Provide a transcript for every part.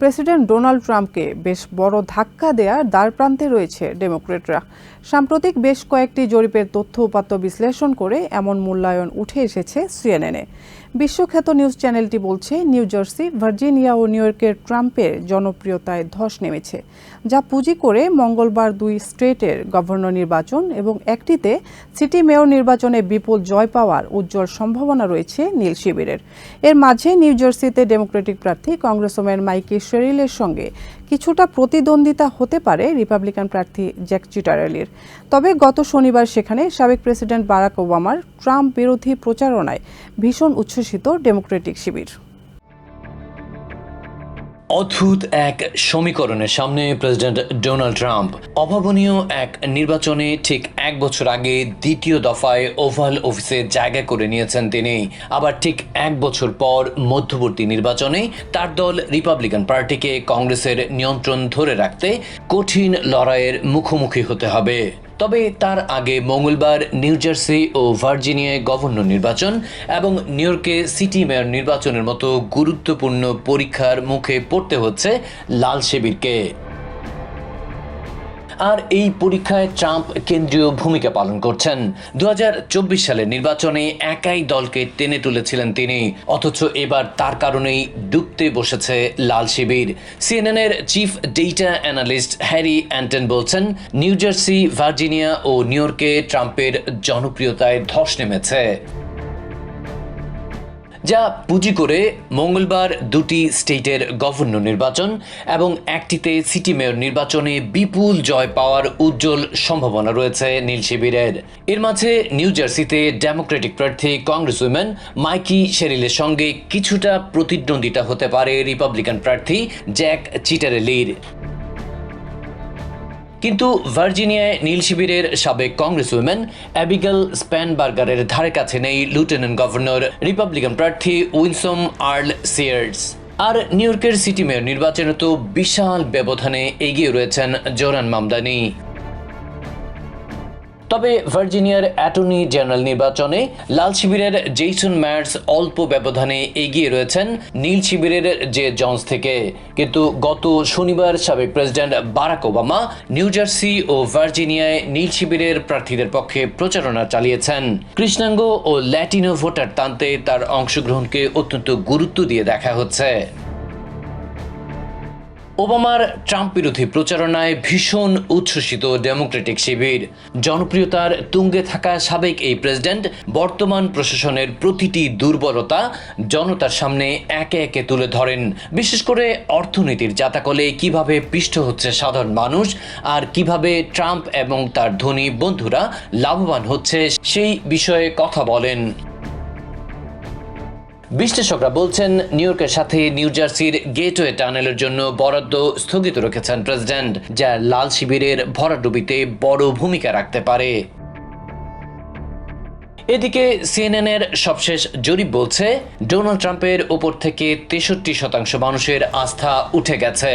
President Donald ট্রাম্পকে বেশ বড় ধাক্কা দেওয়ার দ্বারপ্রান্তে রয়েছে ডেমোক্রেটরা। সাম্প্রতিক বেশ কয়েকটি জরিপের তথ্য উপাত্ত বিশ্লেষণ করে এমন মূল্যায়ন উঠে এসেছে সিএনএনে। বিশ্বখ্যাত নিউজ চ্যানেলটি বলছে, নিউ জার্সি, ভার্জিনিয়া ও নিউ ইয়র্কের ট্রাম্পের জনপ্রিয়তায় ধস নেমেছে, যা পুঁজি করে মঙ্গলবার দুই স্টেটের গভর্নর নির্বাচন এবং একটিতে সিটি মেয়র নির্বাচনে বিপুল জয় পাওয়ার উজ্জ্বল সম্ভাবনা রয়েছে নীল শিবিরের। এর মাঝে নিউ জার্সিতে ডেমোক্রেটিক প্রার্থী কংগ্রেসম্যান মাইকি শেরিলের সঙ্গে কিছুটা প্রতিদ্বন্দ্বিতা হতে পারে রিপাবলিকান প্রার্থী জ্যাক চিটারেলির। তবে গত শনিবার সেখানে সাবেক প্রেসিডেন্ট বারাক ওবামার ট্রাম্প বিরোধী প্রচারণায় ভীষণ উচ্ছ্বসিত ডেমোক্রেটিক শিবির। অদ্ভুত এক সমীকরণের সামনে প্রেসিডেন্ট ডোনাল্ড ট্রাম্প। অভাবনীয় এক নির্বাচনে ঠিক এক বছর আগে দ্বিতীয় দফায় ওভাল অফিসে জায়গা করে নিয়েছেন তিনি। আবার ঠিক এক বছর পর মধ্যবর্তী নির্বাচনে তার দল রিপাবলিকান পার্টিকে কংগ্রেসের নিয়ন্ত্রণ ধরে রাখতে কঠিন লড়াইয়ের মুখোমুখি হতে হবে। তবে তার আগে মঙ্গলবার নিউ জার্সি ও ভার্জিনিয়ায় গভর্নর নির্বাচন এবং নিউ ইয়র্কে সিটি মেয়র নির্বাচনের মতো গুরুত্বপূর্ণ পরীক্ষার মুখে পড়তে হচ্ছে লাল শিবিরকে। আর এই পরীক্ষায় ট্রাম্প কেন্দ্রীয় ভূমিকা পালন করছেন। দু হাজার চব্বিশ সালের নির্বাচনে একাই দলকে টেনে তুলেছিলেন তিনি। অথচ এবার তার কারণেই ডুবতে বসেছে লাল শিবির। সিএনএনের chief data analyst Harry Enten বলছেন, নিউ জার্সি, ভার্জিনিয়া ও নিউ ইয়র্কে ট্রাম্পের জনপ্রিয়তায় ধস নেমেছে। যা পুঁজি করে মঙ্গলবার দুটি স্টেটের গভর্নর নির্বাচন এবং একটিতে সিটি মেয়র নির্বাচনে বিপুল জয় পাওয়ার উজ্জ্বল সম্ভাবনা রয়েছে নীল শিবিরের। এর মাঝে নিউ জার্সিতে ডেমোক্রেটিক প্রার্থী কংগ্রেস উইমেন মাইকি শেরিলের সঙ্গে কিছুটা প্রতিদ্বন্দ্বিতা হতে পারে রিপাবলিকান প্রার্থী জ্যাক চিটারেলির। কিন্তু ভার্জিনিয়ায় নীল শিবিরের সাবেক কংগ্রেস উইমেন অ্যাবিগেল স্প্যানবার্গারের ধারে কাছে নেই লিউটেন্যান্ট গভর্নর, রিপাবলিকান প্রার্থী উইনসম আর্ল সিয়ার্স। আর নিউ ইয়র্কের সিটি মেয়র নির্বাচনে তো বিশাল ব্যবধানে এগিয়ে রয়েছেন জোরান মামদানি। তবে ভার্জিনিয়ার অ্যাটর্নি জেনারেল নির্বাচনে লাল শিবিরের জেইসন ম্যাটস অল্প ব্যবধানে এগিয়ে রয়েছেন নীল শিবিরের যে জন্স থেকে। কিন্তু গত শনিবার সাবেক president Barack Obama New Jersey ও ভার্জিনিয়ায় নীল শিবিরের প্রার্থীদের পক্ষে প্রচারণা চালিয়েছেন। কৃষ্ণাঙ্গ ও ল্যাটিনো ভোটার টানতে তার অংশগ্রহণকে অত্যন্ত গুরুত্ব দিয়ে দেখা হচ্ছে। ওবামার ট্রাম্প বিরোধী প্রচারণায় ভীষণ উচ্ছ্বসিত ডেমোক্রেটিক শিবির। জনপ্রিয়তার তুঙ্গে থাকা সাবেক এই প্রেসিডেন্ট, বর্তমান প্রশাসনের প্রতিটি দুর্বলতা জনতার সামনে একে একে তুলে ধরেন। বিশেষ করে অর্থনীতির জাতাকলে কীভাবে পিষ্ট হচ্ছে সাধারণ মানুষ আর কীভাবে ট্রাম্প এবং তার ধনী বন্ধুরা লাভবান হচ্ছে, সেই বিষয়ে কথা বলেন। বিশ্লেষকরা বলছেন, নিউ ইয়র্কের সাথে নিউ জার্সির গেটওয়ে টানেলের জন্য বরাদ্দ স্থগিত রেখেছেন প্রেসিডেন্ট, যা লাল শিবিরের ভরাডুবিতে বড় ভূমিকা রাখতে পারে। এদিকে সিএনএনের সবশেষ জরিপ বলছে, ডোনাল্ড ট্রাম্পের ওপর থেকে তেষট্টি শতাংশ মানুষের আস্থা উঠে গেছে।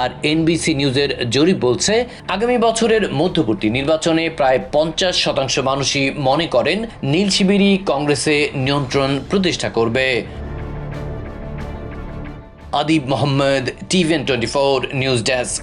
আর এনবিসি নিউজের জরিপ বলছে, আগামী বছরের মধ্যবর্তী নির্বাচনে প্রায় পঞ্চাশ শতাংশ মানুষই মনে করেন নীল শিবিরই কংগ্রেসে নিয়ন্ত্রণ প্রতিষ্ঠা করবে। Adib Mohammad TVN twenty four news desk.